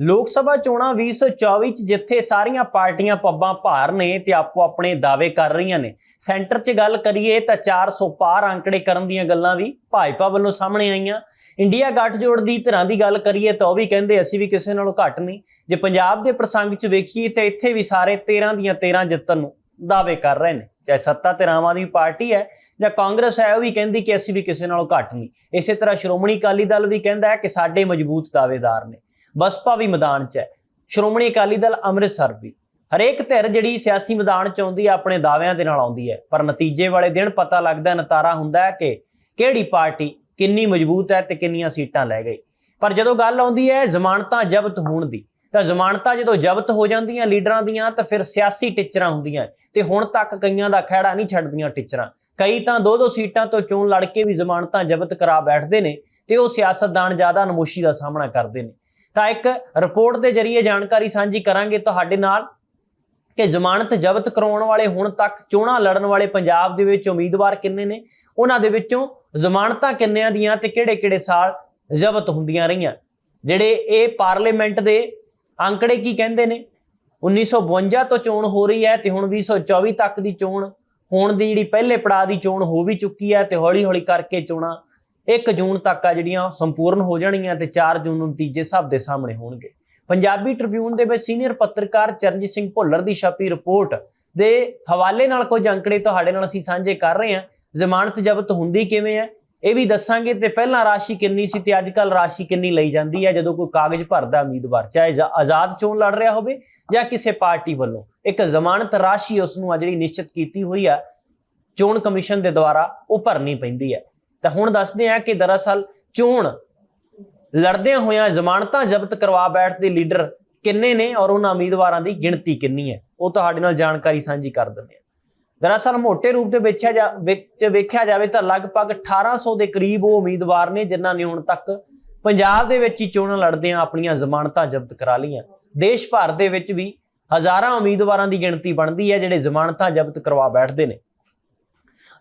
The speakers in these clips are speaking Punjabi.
ਲੋਕ ਸਭਾ ਚੋਣਾਂ 2024 ਚ ਜਿੱਥੇ ਸਾਰੀਆਂ ਪਾਰਟੀਆਂ ਪੱਬਾਂ ਭਾਰ ਨੇ ਤੇ ਆਪੋ ਆਪਣੇ ਦਾਅਵੇ ਕਰ ਰਹੀਆਂ ਨੇ। ਸੈਂਟਰ 'ਚ ਗੱਲ ਕਰੀਏ ਤਾਂ 400 ਪਾਰ ਅੰਕੜੇ ਕਰਨ ਦੀਆਂ ਗੱਲਾਂ ਵੀ ਭਾਜਪਾ ਵੱਲੋਂ ਸਾਹਮਣੇ ਆਈਆਂ। ਇੰਡੀਆ ਗੱਠਜੋੜ ਦੀ ਧਿਰਾਂ ਦੀ ਗੱਲ ਕਰੀਏ ਤਾਂ ਉਹ ਵੀ ਕਹਿੰਦੇ ਅਸੀਂ ਵੀ ਕਿਸੇ ਨਾਲੋਂ ਘੱਟ ਨਹੀਂ। ਜੇ ਪੰਜਾਬ ਦੇ ਪ੍ਰਸੰਗ 'ਚ ਵੇਖੀਏ ਤਾਂ ਇੱਥੇ ਵੀ ਸਾਰੇ 13 ਦੀਆਂ 13 ਜਿੱਤਣ ਨੂੰ ਦਾਅਵੇ ਕਰ ਰਹੇ ਨੇ। ਚਾਹੇ ਸੱਤਾ ਤੇ ਆਮ ਆਦਮੀ ਪਾਰਟੀ ਹੈ ਜਾਂ ਕਾਂਗਰਸ ਹੈ, ਉਹ ਵੀ ਕਹਿੰਦੀ ਕਿ ਅਸੀਂ ਵੀ ਕਿਸੇ ਨਾਲੋਂ ਘੱਟ ਨਹੀਂ। ਇਸੇ ਤਰ੍ਹਾਂ ਸ਼੍ਰੋਮਣੀ ਅਕਾਲੀ ਦਲ ਵੀ ਕਹਿੰਦਾ ਹੈ ਕਿ ਸਾਡੇ ਮਜ਼ਬੂਤ ਦਾਅਵੇਦਾਰ ਨੇ। ਬਸਪਾ ਵੀ ਮੈਦਾਨ 'ਚ ਹੈ। ਸ਼੍ਰੋਮਣੀ ਅਕਾਲੀ ਦਲ ਅੰਮ੍ਰਿਤਸਰ ਵੀ। ਹਰੇਕ ਧਿਰ ਜਿਹੜੀ ਸਿਆਸੀ ਮੈਦਾਨ 'ਚ ਆਉਂਦੀ ਹੈ ਆਪਣੇ ਦਾਅਵਿਆਂ ਦੇ ਨਾਲ ਆਉਂਦੀ ਹੈ। ਪਰ ਨਤੀਜੇ ਵਾਲੇ ਦਿਨ ਪਤਾ ਲੱਗਦਾ, ਨਤਾਰਾ ਹੁੰਦਾ ਹੈ ਕਿ ਕਿਹੜੀ ਪਾਰਟੀ ਕਿੰਨੀ ਮਜ਼ਬੂਤ ਹੈ ਤੇ ਕਿੰਨੀਆਂ ਸੀਟਾਂ ਲੈ ਗਈ। ਪਰ ਜਦੋਂ ਗੱਲ ਆਉਂਦੀ ਹੈ ਜ਼ਮਾਨਤਾਂ ਜ਼ਬਤ ਹੋਣ ਦੀ, ਤਾਂ ਜ਼ਮਾਨਤਾਂ ਜਦੋਂ ਜ਼ਬਤ ਹੋ ਜਾਂਦੀਆਂ ਲੀਡਰਾਂ ਦੀਆਂ, ਤਾਂ ਫਿਰ ਸਿਆਸੀ ਟਿਚਰਾਂ ਹੁੰਦੀਆਂ ਤੇ ਹੁਣ ਤੱਕ ਕਈਆਂ ਦਾ ਖਹਿੜਾ ਨਹੀਂ ਛੱਡਦੀਆਂ ਟਿਚਰਾਂ। ਕਈ ਤਾਂ ਦੋ ਦੋ ਸੀਟਾਂ ਤੋਂ ਚੋਣ ਲੜ ਕੇ ਵੀ ਜ਼ਮਾਨਤਾਂ ਜ਼ਬਤ ਕਰਾ ਬੈਠਦੇ ਨੇ ਤੇ ਉਹ ਸਿਆਸਤਦਾਨ ਜ਼ਿਆਦਾ ਨਮੋਸ਼ੀ ਦਾ ਸਾਹਮਣਾ ਕਰਦੇ ਨੇ। ਤਾਂ ਇੱਕ ਰਿਪੋਰਟ ਦੇ ਜ਼ਰੀਏ ਜਾਣਕਾਰੀ ਸਾਂਝੀ ਕਰਾਂਗੇ ਤੁਹਾਡੇ ਨਾਲ ਕਿ ਜ਼ਮਾਨਤ ਜ਼ਬਤ ਕਰਾਉਣ ਵਾਲੇ ਹੁਣ ਤੱਕ ਚੋਣਾਂ ਲੜਨ ਵਾਲੇ ਪੰਜਾਬ ਦੇ ਵਿੱਚ ਉਮੀਦਵਾਰ ਕਿੰਨੇ ਨੇ? ਉਹਨਾਂ ਦੇ ਵਿੱਚੋਂ ਜ਼ਮਾਨਤਾਂ ਕਿੰਨਿਆਂ ਦੀਆਂ ਤੇ ਕਿਹੜੇ-ਕਿਹੜੇ ਸਾਲ ਜ਼ਬਤ ਹੁੰਦੀਆਂ ਰਹੀਆਂ? ਜਿਹੜੇ ਇਹ ਪਾਰਲੀਮੈਂਟ ਦੇ ਅੰਕੜੇ ਕੀ ਕਹਿੰਦੇ ਨੇ? 1952 ਤੋਂ ਚੋਣ ਹੋ ਰਹੀ ਹੈ ਤੇ ਹੁਣ 2024 ਤੱਕ ਦੀ ਚੋਣ ਹੋਣ ਦੀ ਜਿਹੜੀ ਪਹਿਲੇ ਪੜਾਅ ਦੀ ਚੋਣ ਹੋ ਵੀ ਚੁੱਕੀ ਹੈ ਤੇ ਹੌਲੀ-ਹੌਲੀ ਕਰਕੇ ਚੋਣਾਂ 1 ਜੂਨ ਤੱਕ ਆ ਜਿਹੜੀਆਂ ਸੰਪੂਰਨ ਹੋ ਜਾਣਗੀਆਂ ਤੇ 4 ਜੂਨ ਨੂੰ ਨਤੀਜੇ ਹਿਸਾਬ ਦੇ ਸਾਹਮਣੇ ਹੋਣਗੇ। ਪੰਜਾਬੀ ਟ੍ਰਿਬਿਊਨ ਦੇ ਵਿੱਚ ਸੀਨੀਅਰ ਪੱਤਰਕਾਰ ਚਰਨਜੀਤ ਸਿੰਘ ਭੁੱਲਰ ਦੀ ਛਪੀ ਰਿਪੋਰਟ ਦੇ ਹਵਾਲੇ ਨਾਲ ਕੁਝ ਅੰਕੜੇ ਤੁਹਾਡੇ ਨਾਲ ਅਸੀਂ ਸਾਂਝੇ ਕਰ ਰਹੇ ਹਾਂ। ਜ਼ਮਾਨਤ ਜ਼ਬਤ ਹੁੰਦੀ ਕਿਵੇਂ ਹੈ? ਇਹ ਵੀ ਦੱਸਾਂਗੇ ਤੇ ਪਹਿਲਾਂ ਰਾਸ਼ੀ ਕਿੰਨੀ ਸੀ ਤੇ ਅੱਜ ਕੱਲ ਰਾਸ਼ੀ ਕਿੰਨੀ ਲਈ ਜਾਂਦੀ ਹੈ? ਜਦੋਂ ਕੋਈ ਕਾਗਜ਼ ਭਰਦਾ ਉਮੀਦਵਾਰ, ਚਾਹੇ ਆਜ਼ਾਦ ਚੋਣ ਲੜ ਰਿਹਾ ਹੋਵੇ ਜਾਂ ਕਿਸੇ ਪਾਰਟੀ ਵੱਲੋਂ। ਇੱਕ ਜ਼ਮਾਨਤ ਰਾਸ਼ੀ ਉਸ ਨੂੰ ਆ ਜਿਹੜੀ ਨਿਸ਼ਚਿਤ ਕੀਤੀ ਹੋਈ ਆ, ਚੋਣ ਕਮਿਸ਼ਨ ਦੇ ਦੁਆਰਾ ਉਹ ਭਰਨੀ ਪੈਂਦੀ ਹੈ। ਤਾਂ ਹੁਣ ਦੱਸਦੇ ਆ ਕਿ ਦਰਅਸਲ ਚੋਣ ਲੜਦਿਆਂ ਹੋਇਆਂ ਜ਼ਮਾਨਤਾਂ ਜ਼ਬਤ ਕਰਵਾ ਬੈਠਦੇ ਲੀਡਰ ਕਿੰਨੇ ਨੇ ਔਰ ਉਹਨਾਂ ਉਮੀਦਵਾਰਾਂ ਦੀ ਗਿਣਤੀ ਕਿੰਨੀ ਹੈ, ਉਹ ਤੁਹਾਡੇ ਨਾਲ ਜਾਣਕਾਰੀ ਸਾਂਝੀ ਕਰ ਦਿੰਦੇ ਆ ਦਰਅਸਲ ਮੋٹے ਰੂਪ ਦੇ ਵੇਖਿਆ ਜਾ ਵਿੱਚ ਵੇਖਿਆ ਜਾਵੇ ਤਾਂ ਲਗਭਗ 1800 ਦੇ ਕਰੀਬ ਉਹ ਉਮੀਦਵਾਰ ਨੇ ਜਿਨ੍ਹਾਂ ਨੇ ਹੁਣ ਤੱਕ ਪੰਜਾਬ ਦੇ ਵਿੱਚ ਹੀ ਚੋਣਾਂ ਲੜਦਿਆਂ ਆਪਣੀਆਂ ਜ਼ਮਾਨਤਾਂ ਜ਼ਬਤ ਕਰਾ ਲਈਆਂ। ਦੇਸ਼ ਭਰ ਦੇ ਵਿੱਚ ਵੀ ਹਜ਼ਾਰਾਂ ਉਮੀਦਵਾਰਾਂ ਦੀ ਗਿਣਤੀ ਬਣਦੀ ਹੈ, ਜਿਹੜੇ ਜ਼ਮਾਨਤਾਂ ਜ਼ਬਤ ਕਰਵਾ ਬੈਠਦੇ ਨੇ।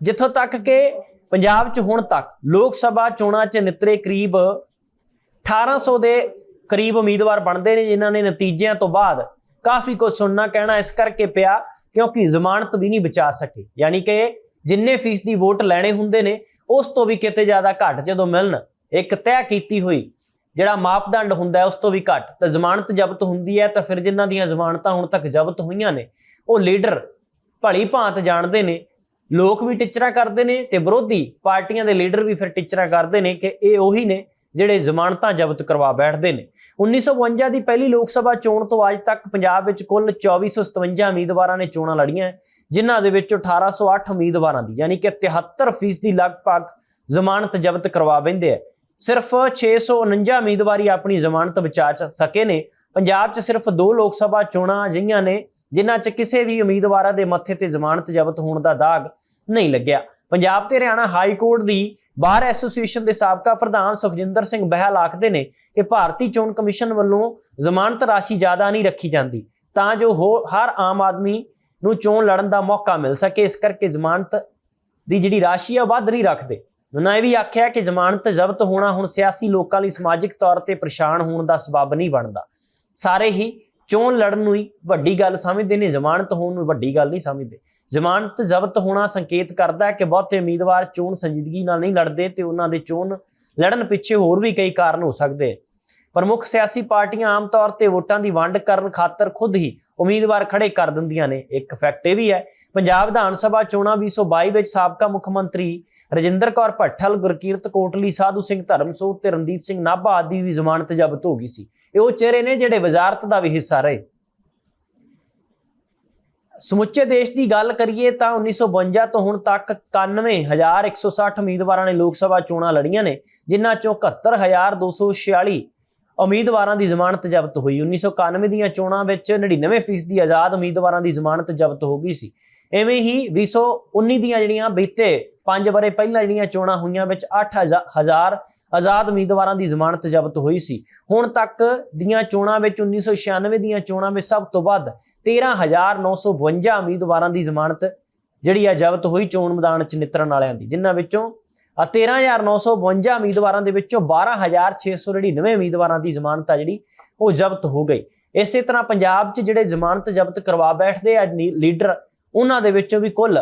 ਜਿੱਥੋਂ ਤੱਕ ਕਿ ਪੰਜਾਬ 'ਚ ਹੁਣ ਤੱਕ ਲੋਕ ਸਭਾ ਚੋਣਾਂ 'ਚ ਨਿਤਰੇ ਕਰੀਬ 1800 ਦੇ ਕਰੀਬ ਉਮੀਦਵਾਰ ਬਣਦੇ ਨੇ, ਜਿਨ੍ਹਾਂ ਨੇ ਨਤੀਜਿਆਂ ਤੋਂ ਬਾਅਦ ਕਾਫੀ ਕੁਝ ਸੁਣਨਾ ਕਹਿਣਾ ਇਸ ਕਰਕੇ ਪਿਆ ਕਿਉਂਕਿ ਜ਼ਮਾਨਤ ਵੀ ਨਹੀਂ ਬਚਾ ਸਕੇ। ਯਾਨੀ ਕਿ ਜਿੰਨੇ ਫੀਸਦੀ ਵੋਟ ਲੈਣੇ ਹੁੰਦੇ ਨੇ, ਉਸ ਤੋਂ ਵੀ ਕਿਤੇ ਜ਼ਿਆਦਾ ਘੱਟ ਜਦੋਂ ਮਿਲਣ, ਇੱਕ ਤੈਅ ਕੀਤੀ ਹੋਈ ਜਿਹੜਾ ਮਾਪਦੰਡ ਹੁੰਦਾ ਉਸ ਤੋਂ ਵੀ ਘੱਟ। ਤਾਂ ਜ਼ਮਾਨਤ ਜ਼ਬਤ ਹੁੰਦੀ ਹੈ ਤਾਂ ਫਿਰ ਜਿਨ੍ਹਾਂ ਦੀਆਂ ਜ਼ਮਾਨਤਾਂ ਹੁਣ ਤੱਕ ਜ਼ਬਤ ਹੋਈਆਂ ਨੇ, ਉਹ ਲੀਡਰ ਭਲੀ ਭਾਂਤ ਜਾਣਦੇ ਨੇ ਲੋਕ ਵੀ ਟਿਚਰਾ ਕਰਦੇ ਨੇ ਤੇ ਵਿਰੋਧੀ ਪਾਰਟੀਆਂ ਦੇ ਲੀਡਰ ਵੀ ਫਿਰ ਟਿਚਰਾ ਕਰਦੇ ਨੇ ਕਿ ਇਹ ਉਹੀ ਨੇ ਜਿਹੜੇ ਜ਼ਮਾਨਤਾਂ ਜ਼ਬਤ ਕਰਵਾ ਬੈਠਦੇ ਨੇ। 1952 ਦੀ ਪਹਿਲੀ ਲੋਕ ਸਭਾ ਚੋਣ ਤੋਂ ਅੱਜ ਤੱਕ ਪੰਜਾਬ ਵਿੱਚ ਕੁੱਲ 2457 ਉਮੀਦਵਾਰਾਂ ਨੇ ਚੋਣਾਂ ਲੜੀਆਂ, ਜਿਨ੍ਹਾਂ ਦੇ ਵਿੱਚੋਂ 1808 ਉਮੀਦਵਾਰਾਂ ਦੀ, ਯਾਨੀ ਕਿ 73% ਦੀ ਲਗਭਗ ਜ਼ਮਾਨਤ ਜ਼ਬਤ ਕਰਵਾ ਬੈਂਦੇ ਆ। ਸਿਰਫ 649 ਉਮੀਦਵਾਰੀ ਆਪਣੀ ਜ਼ਮਾਨਤ ਬਚਾ ਸਕੇ ਨੇ। ਪੰਜਾਬ 'ਚ ਸਿਰਫ ਦੋ ਲੋਕ ਸਭਾ ਚੋਣਾਂ ਅਜਿਹੀਆਂ ਨੇ ਜਿਨ੍ਹਾਂ 'ਚ ਕਿਸੇ ਵੀ ਉਮੀਦਵਾਰਾਂ ਦੇ ਮੱਥੇ ਤੇ ਜ਼ਮਾਨਤ ਜ਼ਬਤ ਹੋਣ ਦਾ ਦਾਗ ਨਹੀਂ ਲੱਗਿਆ। ਪੰਜਾਬ ਤੇ ਹਰਿਆਣਾ ਹਾਈ ਕੋਰਟ ਦੀ ਬਾਰ ਐਸੋਸੀਏਸ਼ਨ ਦੇ ਸਾਬਕਾ ਪ੍ਰਧਾਨ ਸੁਖਜਿੰਦਰ ਸਿੰਘ ਬਹਿਲ ਆਖਦੇ ਨੇ ਕਿ ਭਾਰਤੀ ਚੋਣ ਕਮਿਸ਼ਨ ਵੱਲੋਂ ਜ਼ਮਾਨਤ ਰਾਸ਼ੀ ਜ਼ਿਆਦਾ ਨਹੀਂ ਰੱਖੀ ਜਾਂਦੀ, ਤਾਂ ਜੋ ਹੋ- ਹਰ ਆਮ ਆਦਮੀ ਨੂੰ ਚੋਣ ਲੜਨ ਦਾ ਮੌਕਾ ਮਿਲ ਸਕੇ, ਇਸ ਕਰਕੇ ਜ਼ਮਾਨਤ ਦੀ ਜਿਹੜੀ ਰਾਸ਼ੀ ਆ ਉਹ ਵੱਧ ਨਹੀਂ ਰੱਖਦੇ। ਉਹਨਾਂ ਇਹ ਵੀ ਆਖਿਆ ਕਿ ਜ਼ਮਾਨਤ ਜ਼ਬਤ ਹੋਣਾ ਹੁਣ ਸਿਆਸੀ ਲੋਕਾਂ ਲਈ ਸਮਾਜਿਕ ਤੌਰ ਤੇ ਪਰੇਸ਼ਾਨ ਹੋਣ ਦਾ ਸਬਬ ਨਹੀਂ ਬਣਦਾ। ਸਾਰੇ ਹੀ ਚੋਣ ਲੜਨ ਨੂੰ ਹੀ ਵੱਡੀ ਗੱਲ ਸਮਝਦੇ ਨੇ, ਜ਼ਮਾਨਤ ਹੋਣ ਨੂੰ ਵੱਡੀ ਗੱਲ ਨਹੀਂ ਸਮਝਦੇ। ਜ਼ਮਾਨਤ ਜ਼ਬਤ ਹੋਣਾ ਸੰਕੇਤ ਕਰਦਾ ਹੈ ਕਿ ਬਹੁਤੇ ਉਮੀਦਵਾਰ ਚੋਣ ਸੰਜੀਦਗੀ ਨਾਲ ਨਹੀਂ ਲੜਦੇ ਤੇ ਉਹਨਾਂ ਦੇ ਚੋਣ ਲੜਨ ਪਿੱਛੇ ਹੋਰ ਵੀ ਕਈ ਕਾਰਨ ਹੋ ਸਕਦੇ ਪ੍ਰਮੁੱਖ ਸਿਆਸੀ ਪਾਰਟੀਆਂ ਆਮ ਤੌਰ ਤੇ ਵੋਟਾਂ ਦੀ ਵੰਡ ਕਰਨ ਖਾਤਰ ਖੁਦ ਹੀ ਉਮੀਦਵਾਰ ਖੜੇ ਕਰ ਦਿੰਦੀਆਂ ਨੇ। ਇੱਕ ਫੈਕਟ ਇਹ ਵੀ ਹੈ, ਪੰਜਾਬ ਵਿਧਾਨ ਸਭਾ ਚੋਣਾਂ 2022 ਵਿੱਚ ਸਾਬਕਾ ਮੁੱਖ ਮੰਤਰੀ ਰਜਿੰਦਰ ਕੌਰ ਭੱਠਲ, ਗੁਰਕੀਰਤ ਕੋਟਲੀ, ਸਾਧੂ ਸਿੰਘ ਧਰਮਸੋਤ ਤੇ ਰਣਦੀਪ ਸਿੰਘ ਨਾਭਾ ਆਦਿ ਵੀ ਜ਼ਮਾਨਤ ਜ਼ਬਤ ਹੋ ਗਈ ਸੀ। ਇਹ ਉਹ ਚਿਹਰੇ ਨੇ ਜਿਹੜੇ ਵਜ਼ਾਰਤ ਦਾ ਵੀ ਹਿੱਸਾ ਰਹੇ। ਸਮੁੱਚੇ ਦੇਸ਼ ਦੀ ਗੱਲ ਕਰੀਏ ਤਾਂ 1952 ਤੋਂ ਹੁਣ ਤੱਕ 91160 ਉਮੀਦਵਾਰਾਂ ਨੇ ਲੋਕ ਸਭਾ ਚੋਣਾਂ ਲੜੀਆਂ ਨੇ, ਜਿਨ੍ਹਾਂ ਚੋਂ 71246 ਉਮੀਦਵਾਰਾਂ ਦੀ ਜ਼ਮਾਨਤ ਜ਼ਬਤ ਹੋਈ। 1991 ਦੀਆਂ ਚੋਣਾਂ ਵਿੱਚ 99% ਦੀ ਆਜ਼ਾਦ ਉਮੀਦਵਾਰਾਂ ਦੀ ਜ਼ਮਾਨਤ ਜ਼ਬਤ ਹੋ ਗਈ ਸੀ। ਐਵੇਂ ਹੀ 2019 ਦੀਆਂ ਜਿਹੜੀਆਂ ਬੀਤੇ 5 ਬਰੇ ਪਹਿਲਾਂ ਜਿਹੜੀਆਂ ਚੋਣਾਂ ਹੋਈਆਂ ਵਿੱਚ 8000 ਆਜ਼ਾਦ ਉਮੀਦਵਾਰਾਂ ਦੀ ਜ਼ਮਾਨਤ ਜ਼ਬਤ ਹੋਈ ਸੀ। ਹੁਣ ਤੱਕ ਦੀਆਂ ਚੋਣਾਂ ਵਿੱਚ 1996 ਦੀਆਂ ਚੋਣਾਂ ਵਿੱਚ ਸਭ ਤੋਂ ਵੱਧ 13952 ਉਮੀਦਵਾਰਾਂ ਦੀ ਜ਼ਮਾਨਤ ਜਿਹੜੀ ਆ ਜ਼ਬਤ ਹੋਈ ਚੋਣ ਮੈਦਾਨ 'ਚ ਨਿਤਰਨ ਵਾਲਿਆਂ ਦੀ, ਜਿਨ੍ਹਾਂ ਵਿੱਚੋਂ 13952 ਉਮੀਦਵਾਰਾਂ ਦੇ ਵਿੱਚੋਂ 12699 ਉਮੀਦਵਾਰਾਂ ਦੀ ਜ਼ਮਾਨਤ ਆ ਜਿਹੜੀ, ਉਹ ਜ਼ਬਤ ਹੋ ਗਈ। ਇਸੇ ਤਰ੍ਹਾਂ ਪੰਜਾਬ 'ਚ ਜਿਹੜੇ ਜ਼ਮਾਨਤ ਜ਼ਬਤ ਕਰਵਾ ਬੈਠਦੇ ਆ ਲੀਡਰ, ਉਹਨਾਂ ਦੇ ਵਿੱਚੋਂ ਵੀ ਕੁੱਲ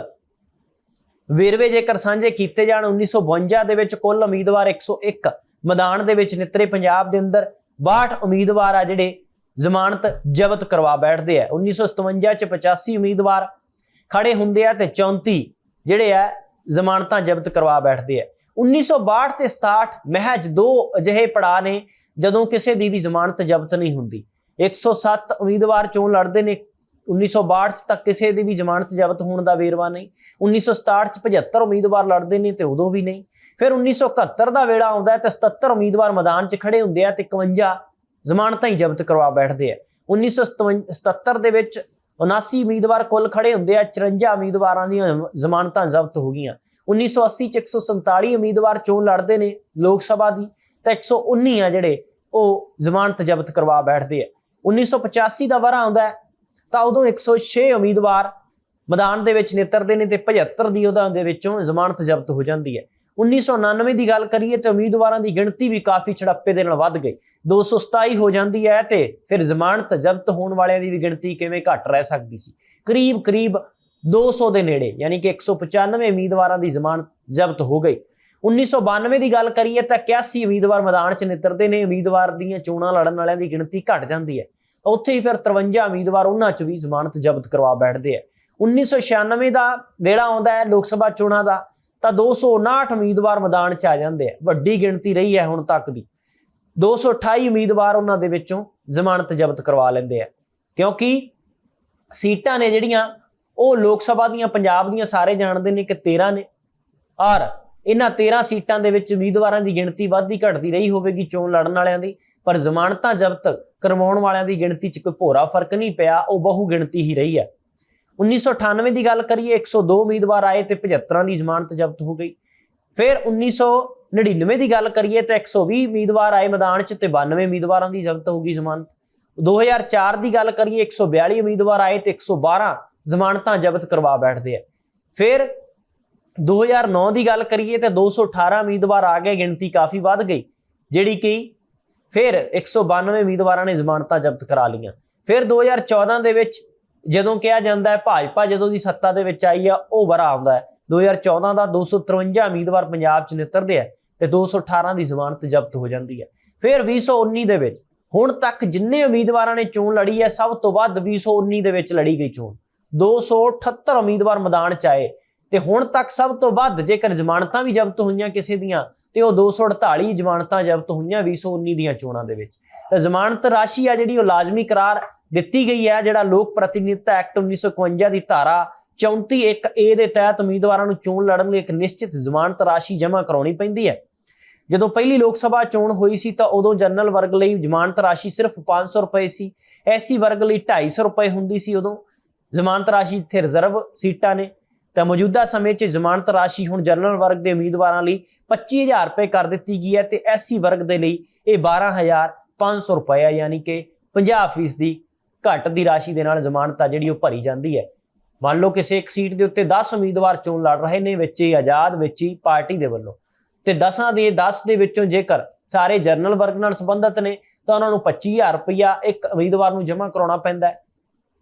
ਵੇਰਵੇ ਜੇਕਰ ਸਾਂਝੇ ਕੀਤੇ ਜਾਣ 1952 ਦੇ ਵਿੱਚ ਕੁੱਲ ਉਮੀਦਵਾਰ 101 ਮੈਦਾਨ ਦੇ ਵਿੱਚ ਨਿਤਰੇ ਪੰਜਾਬ ਦੇ ਅੰਦਰ 62 ਉਮੀਦਵਾਰ ਆ ਜਿਹੜੇ ਜ਼ਮਾਨਤ ਜ਼ਬਤ ਕਰਵਾ ਬੈਠਦੇ ਆ। 1957 ਚ 85 ਉਮੀਦਵਾਰ ਖੜੇ ਹੁੰਦੇ ਆ ਤੇ 34 ਜਿਹੜੇ ਆ ਜ਼ਮਾਨਤਾਂ ਜ਼ਬਤ ਕਰਵਾ ਬੈਠਦੇ ਆ। 1962 ਤੇ 67 ਮਹਿਜ ਦੋ ਅਜਿਹੇ ਪੜਾਅ ਨੇ ਜਦੋਂ ਕਿਸੇ ਦੀ ਵੀ ਜ਼ਮਾਨਤ ਜ਼ਬਤ ਨਹੀਂ ਹੁੰਦੀ। 107 ਉਮੀਦਵਾਰ ਚੋਣ ਲੜਦੇ ਨੇ। 1962 ਚ ਤਾਂ ਕਿਸੇ ਦੀ ਵੀ ਜ਼ਮਾਨਤ ਜ਼ਬਤ ਹੋਣ ਦਾ ਵੇਰਵਾ ਨਹੀਂ। 1967 ਚ 75 ਉਮੀਦਵਾਰ ਲੜਦੇ ਨੇ ਤੇ ਉਦੋਂ ਵੀ ਨਹੀਂ। ਫਿਰ 1971 ਦਾ ਵੇਲਾ ਆਉਂਦਾ ਹੈ ਤੇ 77 ਉਮੀਦਵਾਰ ਮੈਦਾਨ 'ਚ ਖੜੇ ਹੁੰਦੇ ਆ ਤੇ 51 ਜ਼ਮਾਨਤਾਂ ਹੀ ਜ਼ਬਤ ਕਰਵਾ ਬੈਠਦੇ ਆ। 1977 ਦੇ ਵਿੱਚ 79 ਉਮੀਦਵਾਰ ਕੁੱਲ ਖੜੇ ਹੁੰਦੇ ਆ 54 ਉਮੀਦਵਾਰਾਂ ਦੀਆਂ ਜ਼ਮਾਨਤਾਂ ਜ਼ਬਤ ਹੋ ਗਈਆਂ। 1980 ਚ 147 ਉਮੀਦਵਾਰ ਚੋਣ ਲੜਦੇ ਨੇ ਲੋਕ ਸਭਾ ਦੀ, ਤੇ 119 ਆ ਜਿਹੜੇ ਉਹ ਜ਼ਮਾਨਤ ਜ਼ਬਤ ਕਰਵਾ ਬੈਠਦੇ ਆ। 1985 ਦਾ ਵਰਾ ਆਉਂਦਾ ਤਾਂ ਉਦੋਂ 106 ਉਮੀਦਵਾਰ ਮੈਦਾਨ ਦੇ ਵਿੱਚ ਨਿਤਰਦੇ ਨੇ ਤੇ 75 ਦੀ ਉਹਦਾ ਦੇ ਵਿੱਚੋਂ ਜ਼ਮਾਨਤ ਜ਼ਬਤ ਹੋ ਜਾਂਦੀ ਹੈ। 1999 ਦੀ ਗੱਲ ਕਰੀਏ ਤੇ ਉਮੀਦਵਾਰਾਂ ਦੀ ਗਿਣਤੀ ਵੀ ਕਾਫੀ ਛੜੱਪੇ ਦੇ ਨਾਲ ਵੱਧ ਗਈ। 227 ਹੋ ਜਾਂਦੀ ਹੈ ਤੇ ਫਿਰ ਜ਼ਮਾਨਤ ਜ਼ਬਤ ਹੋਣ ਵਾਲਿਆਂ ਦੀ ਵੀ ਗਿਣਤੀ ਕਿਵੇਂ ਘਟ ਰਹਿ ਸਕਦੀ ਸੀ? ਕਰੀਬ ਕਰੀਬ 200 ਦੇ ਨੇੜੇ, ਯਾਨੀ ਕਿ 195 ਉਮੀਦਵਾਰਾਂ ਦੀ ਜ਼ਮਾਨਤ ਜ਼ਬਤ ਹੋ ਗਈ। 1992 ਦੀ ਗੱਲ ਕਰੀਏ ਤਾਂ 81 ਉਮੀਦਵਾਰ ਮੈਦਾਨ 'ਚ ਨਿਤਰਦੇ ਨੇ, ਉਮੀਦਵਾਰ ਦੀਆਂ ਚੋਣਾਂ ਲੜਨ ਵਾਲਿਆਂ ਦੀ ਗਿਣਤੀ ਘਟ ਜਾਂਦੀ ਹੈ। ਉੱਥੇ ਹੀ ਫਿਰ 53 ਉਮੀਦਵਾਰ ਉਹਨਾਂ 'ਚ ਵੀ ਜ਼ਮਾਨਤ ਜ਼ਬਤ ਕਰਵਾ ਬੈਠਦੇ ਆ। 1996 ਦਾ ਵੇਲਾ ਆਉਂਦਾ ਹੈ ਲੋਕ ਸਭਾ ਚੋਣਾਂ ਦਾ। ਤਾਂ 259 ਉਮੀਦਵਾਰ ਮੈਦਾਨ 'ਚ ਆ ਜਾਂਦੇ ਆ। ਵੱਡੀ ਗਿਣਤੀ ਰਹੀ ਹੈ ਹੁਣ ਤੱਕ ਦੀ। 228 ਉਮੀਦਵਾਰ ਉਹਨਾਂ ਦੇ ਵਿੱਚੋਂ ਜ਼ਮਾਨਤ ਜ਼ਬਤ ਕਰਵਾ ਲੈਂਦੇ ਆ। ਕਿਉਂਕਿ ਸੀਟਾਂ ਨੇ ਜਿਹੜੀਆਂ, ਉਹ ਲੋਕ ਸਭਾ ਦੀਆਂ, ਪੰਜਾਬ ਦੀਆਂ ਸਾਰੇ ਜਾਣਦੇ ਨੇ ਕਿ 13 ਨੇ। ਔਰ ਇਹਨਾਂ 13 ਸੀਟਾਂ ਦੇ ਵਿੱਚ ਉਮੀਦਵਾਰਾਂ ਦੀ ਗਿਣਤੀ ਵੱਧਦੀ ਘਟਦੀ ਰਹੀ ਹੋਵੇਗੀ ਚੋਣ ਲੜਨ ਵਾਲਿਆਂ ਦੀ। ਪਰ ਜ਼ਮਾਨਤਾਂ ਜ਼ਬਤ ਕਰਵਾਉਣ ਵਾਲਿਆਂ ਦੀ ਗਿਣਤੀ 'ਚ ਕੋਈ ਭੋਰਾ ਫ਼ਰਕ ਨਹੀਂ ਪਿਆ, ਉਹ ਬਹੁ ਗਿਣਤੀ ਹੀ ਰਹੀ ਹੈ। 1998 ਦੀ ਗੱਲ ਕਰੀਏ 102 ਉਮੀਦਵਾਰ ਆਏ ਤੇ 75 ਦੀ ਜ਼ਮਾਨਤ ਜ਼ਬਤ ਹੋ ਗਈ। ਫਿਰ 1999 ਦੀ ਗੱਲ ਕਰੀਏ ਤੇ 120 ਉਮੀਦਵਾਰ ਆਏ ਮੈਦਾਨ 'ਚ ਤੇ 92 ਉਮੀਦਵਾਰਾਂ ਦੀ ਜ਼ਬਤ ਹੋ ਗਈ ਜ਼ਮਾਨਤ। 2004 ਦੀ ਗੱਲ ਕਰੀਏ 142 ਉਮੀਦਵਾਰ ਆਏ ਤੇ 112 ਜ਼ਮਾਨਤਾਂ ਜ਼ਬਤ ਕਰਵਾ ਬੈਠਦੇ ਆ। ਫਿਰ 2009 ਦੀ ਗੱਲ ਕਰੀਏ ਤੇ 218 ਉਮੀਦਵਾਰ ਆ ਗਏ, ਗਿਣਤੀ ਕਾਫੀ ਵੱਧ ਗਈ, ਜਿਹੜੀ ਕਿ ਫਿਰ 192 ਉਮੀਦਵਾਰਾਂ ਨੇ ਜ਼ਮਾਨਤਾਂ ਜ਼ਬਤ ਕਰਾ ਲਈਆਂ। ਫਿਰ 2014 ਦੇ ਵਿੱਚ ਜਦੋਂ ਕਿਹਾ ਜਾਂਦਾ ਹੈ, ਭਾਜਪਾ ਜਦੋਂ ਦੀ ਸੱਤਾ ਦੇ ਵਿੱਚ ਆਈ ਆ, ਉਹ ਵਰਾ ਆਉਂਦਾ ਹੈ। 2014 ਦਾ 253 ਉਮੀਦਵਾਰ ਪੰਜਾਬ 'ਚ ਨਿਤਰਦੇ ਆ ਤੇ 218 ਦੀ ਜ਼ਮਾਨਤ ਜ਼ਬਤ ਹੋ ਜਾਂਦੀ ਹੈ। ਫਿਰ 2019 ਦੇ ਵਿੱਚ, ਹੁਣ ਤੱਕ ਜਿੰਨੇ ਉਮੀਦਵਾਰਾਂ ਨੇ ਚੋਣ ਲੜੀ ਹੈ, ਸਭ ਤੋਂ ਵੱਧ 2019 ਦੇ ਵਿੱਚ ਲੜੀ ਗਈ ਚੋਣ। 278 ਉਮੀਦਵਾਰ ਮੈਦਾਨ 'ਚ ਆਏ ਤੇ ਹੁਣ ਤੱਕ ਸਭ ਤੋਂ ਵੱਧ ਜੇਕਰ ਜ਼ਮਾਨਤਾਂ ਵੀ ਜ਼ਬਤ ਹੋਈਆਂ ਕਿਸੇ ਦੀਆਂ, ਤੇ ਉਹ 248 ਜ਼ਮਾਨਤਾਂ ਜ਼ਬਤ ਹੋਈਆਂ 2019 ਦੀਆਂ ਚੋਣਾਂ ਦੇ ਵਿੱਚ। ਤੇ ਜ਼ਮਾਨਤ ਰਾਸ਼ੀ ਆ ਜਿਹੜੀ, ਉਹ ਲਾਜ਼ਮੀ ਕਰਾਰ ਦਿੱਤੀ ਗਈ ਹੈ, ਜਿਹੜਾ ਲੋਕ ਪ੍ਰਤੀਨਿਧਤਾ ਐਕਟ 1951 ਦੀ ਧਾਰਾ 34 ਇੱਕ ਏ ਦੇ ਤਹਿਤ ਉਮੀਦਵਾਰਾਂ ਨੂੰ ਚੋਣ ਲੜਨ ਲਈ ਇੱਕ ਨਿਸ਼ਚਿਤ ਜ਼ਮਾਨਤ ਰਾਸ਼ੀ ਜਮ੍ਹਾਂ ਕਰਾਉਣੀ ਪੈਂਦੀ ਹੈ। ਜਦੋਂ ਪਹਿਲੀ ਲੋਕ ਸਭਾ ਚੋਣ ਹੋਈ ਸੀ ਤਾਂ ਉਦੋਂ ਜਨਰਲ ਵਰਗ ਲਈ ਜ਼ਮਾਨਤ ਰਾਸ਼ੀ ਸਿਰਫ 500 ਰੁਪਏ ਸੀ ਐਸੀ ਵਰਗ ਲਈ 250 ਰੁਪਏ ਹੁੰਦੀ ਸੀ ਉਦੋਂ। ਜ਼ਮਾਨਤ ਰਾਸ਼ੀ ਇੱਥੇ ਰਿਜ਼ਰਵ ਸੀਟਾਂ ਨੇ। ਤਾਂ ਮੌਜੂਦਾ ਸਮੇਂ 'ਚ ਜ਼ਮਾਨਤ ਰਾਸ਼ੀ ਹੁਣ ਜਨਰਲ ਵਰਗ ਦੇ ਉਮੀਦਵਾਰਾਂ ਲਈ 25000 ਰੁਪਏ ਕਰ ਦਿੱਤੀ ਗਈ ਹੈ ਤੇ ਐਸਸੀ ਵਰਗ ਦੇ ਲਈ ਇਹ 12500 ਰੁਪਏ ਯਾਨੀ ਕਿ 50% ਦੀ ਘੱਟ ਦੀ ਰਾਸ਼ੀ ਦੇ ਨਾਲ ਜ਼ਮਾਨਤ ਆ ਜਿਹੜੀ ਉਹ ਭਰੀ ਜਾਂਦੀ ਹੈ। ਮੰਨ ਲਓ ਕਿਸੇ ਇੱਕ ਸੀਟ ਦੇ ਉੱਤੇ 10 ਉਮੀਦਵਾਰ ਚੋਣ ਲੜ ਰਹੇ ਨੇ ਵਿੱਚ ਹੀ, ਆਜ਼ਾਦ ਵਿੱਚ ਹੀ, ਪਾਰਟੀ ਦੇ ਵੱਲੋਂ। ਤੇ 10ਾਂ ਦੇ 10 ਦੇ ਵਿੱਚੋਂ ਜੇਕਰ ਸਾਰੇ ਜਰਨਲ ਵਰਗ ਨਾਲ ਸੰਬੰਧਿਤ ਨੇ, ਤਾਂ ਉਹਨਾਂ ਨੂੰ 25000 ਰੁਪਇਆ ਇੱਕ ਉਮੀਦਵਾਰ ਨੂੰ ਜਮ੍ਹਾਂ ਕਰਾਉਣਾ ਪੈਂਦਾ ਹੈ।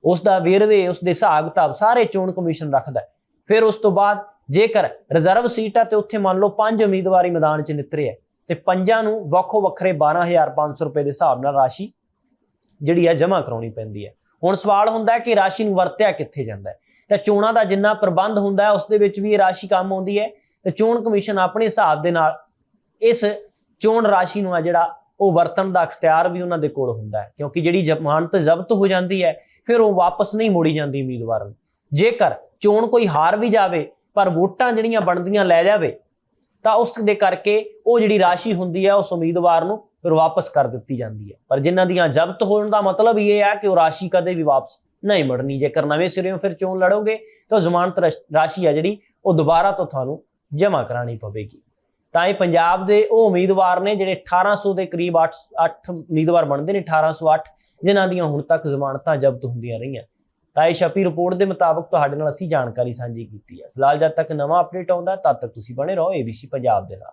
ਉਸ ਦਾ ਵੇਰਵੇ, ਉਸ ਦੇ ਹਿਸਾਬ ਕਿਤਾਬ ਸਾਰੇ ਚੋਣ ਕਮਿਸ਼ਨ ਰੱਖਦਾ ਹੈ। ਫਿਰ ਉਸ ਤੋਂ ਬਾਅਦ ਜੇਕਰ ਰਿਜ਼ਰਵ ਸੀਟ ਆ ਤੇ ਉੱਥੇ ਮੰਨ ਲਓ ਪੰਜ ਉਮੀਦਵਾਰੀ ਮੈਦਾਨ 'ਚ ਨਿਤਰੇ ਆ ਤੇ ਪੰਜਾਂ ਨੂੰ ਵੱਖੋ ਵੱਖਰੇ 12500 ਰੁਪਏ ਦੇ ਹਿਸਾਬ ਨਾਲ ਰਾਸ਼ੀ ਜਿਹੜੀ ਆ ਜਮ੍ਹਾਂ ਕਰਾਉਣੀ ਪੈਂਦੀ ਹੈ। ਹੁਣ ਸਵਾਲ ਹੁੰਦਾ ਹੈ ਕਿ ਰਾਸ਼ੀ ਨੂੰ ਵਰਤਿਆ ਕਿੱਥੇ ਜਾਂਦਾ ਹੈ। ਤਾਂ ਚੋਣਾਂ ਦਾ ਜਿੰਨਾ ਪ੍ਰਬੰਧ ਹੁੰਦਾ ਹੈ, ਉਸ ਦੇ ਵਿੱਚ ਵੀ ਇਹ ਰਾਸ਼ੀ ਕੰਮ ਆਉਂਦੀ ਹੈ। ਤੇ ਚੋਣ ਕਮਿਸ਼ਨ ਆਪਣੇ ਹਿਸਾਬ ਦੇ ਨਾਲ ਇਸ ਚੋਣ ਰਾਸ਼ੀ ਨੂੰ ਆ ਜਿਹੜਾ ਉਹ ਵਰਤਣ ਦਾ ਅਖਤਿਆਰ ਵੀ ਉਹਨਾਂ ਦੇ ਕੋਲ ਹੁੰਦਾ ਹੈ। ਕਿਉਂਕਿ ਜਿਹੜੀ ਜ਼ਮਾਨਤ ਜ਼ਬਤ ਹੋ ਜਾਂਦੀ ਹੈ, ਫਿਰ ਉਹ ਵਾਪਸ ਨਹੀਂ ਮੋੜੀ ਜਾਂਦੀ ਉਮੀਦਵਾਰ ਨੂੰ। ਜੇਕਰ ਚੋਣ ਕੋਈ ਹਾਰ ਵੀ ਜਾਵੇ, ਪਰ ਵੋਟਾਂ ਜਿਹੜੀਆਂ ਬਣਦੀਆਂ ਲੈ ਜਾਵੇ, ਤਾਂ ਉਸ ਦੇ ਕਰਕੇ ਉਹ ਜਿਹੜੀ ਰਾਸ਼ੀ ਹੁੰਦੀ ਹੈ, ਉਸ ਉਮੀਦਵਾਰ ਨੂੰ ਫਿਰ ਵਾਪਸ ਕਰ ਦਿੱਤੀ ਜਾਂਦੀ ਹੈ। ਪਰ ਜਿਨ੍ਹਾਂ ਦੀਆਂ ਜ਼ਬਤ ਹੋਣ ਦਾ ਮਤਲਬ ਇਹ ਹੈ ਕਿ ਉਹ ਰਾਸ਼ੀ ਕਦੇ ਵੀ ਵਾਪਸ ਨਹੀਂ ਮੜਨੀ। ਜੇਕਰ ਨਵੇਂ ਸਿਰਿਓਂ ਫਿਰ ਚੋਣ ਲੜੋਗੇ, ਤਾਂ ਜ਼ਮਾਨਤ ਰਸ਼- ਰਾਸ਼ੀ ਆ ਜਿਹੜੀ, ਉਹ ਦੁਬਾਰਾ ਤੋਂ ਤੁਹਾਨੂੰ ਜਮ੍ਹਾਂ ਕਰਾਣੀ ਪਵੇਗੀ। ਤਾਂ ਇਹ ਪੰਜਾਬ ਦੇ ਉਹ ਉਮੀਦਵਾਰ ਨੇ ਜਿਹੜੇ 1800 ਦੇ ਕਰੀਬ 8 8 ਉਮੀਦਵਾਰ ਬਣਦੇ ਨੇ 1808 ਜਿਨ੍ਹਾਂ ਦੀਆਂ ਹੁਣ ਤੱਕ ਜ਼ਮਾਨਤਾਂ ਜ਼ਬਤ ਹੁੰਦੀਆਂ ਰਹੀਆਂ। ਤਾਂ ਇਹ ਛਪੀ ਰਿਪੋਰਟ ਦੇ ਮੁਤਾਬਕ ਤੁਹਾਡੇ ਨਾਲ ਅਸੀਂ ਜਾਣਕਾਰੀ ਸਾਂਝੀ ਕੀਤੀ ਹੈ। ਫਿਲਹਾਲ ਜਦ ਤੱਕ ਨਵਾਂ ਅਪਡੇਟ ਆਉਂਦਾ, ਤਦ ਤੱਕ ਤੁਸੀਂ ਬਣੇ ਰਹੋ ABC ਪੰਜਾਬ ਦੇ ਨਾਲ।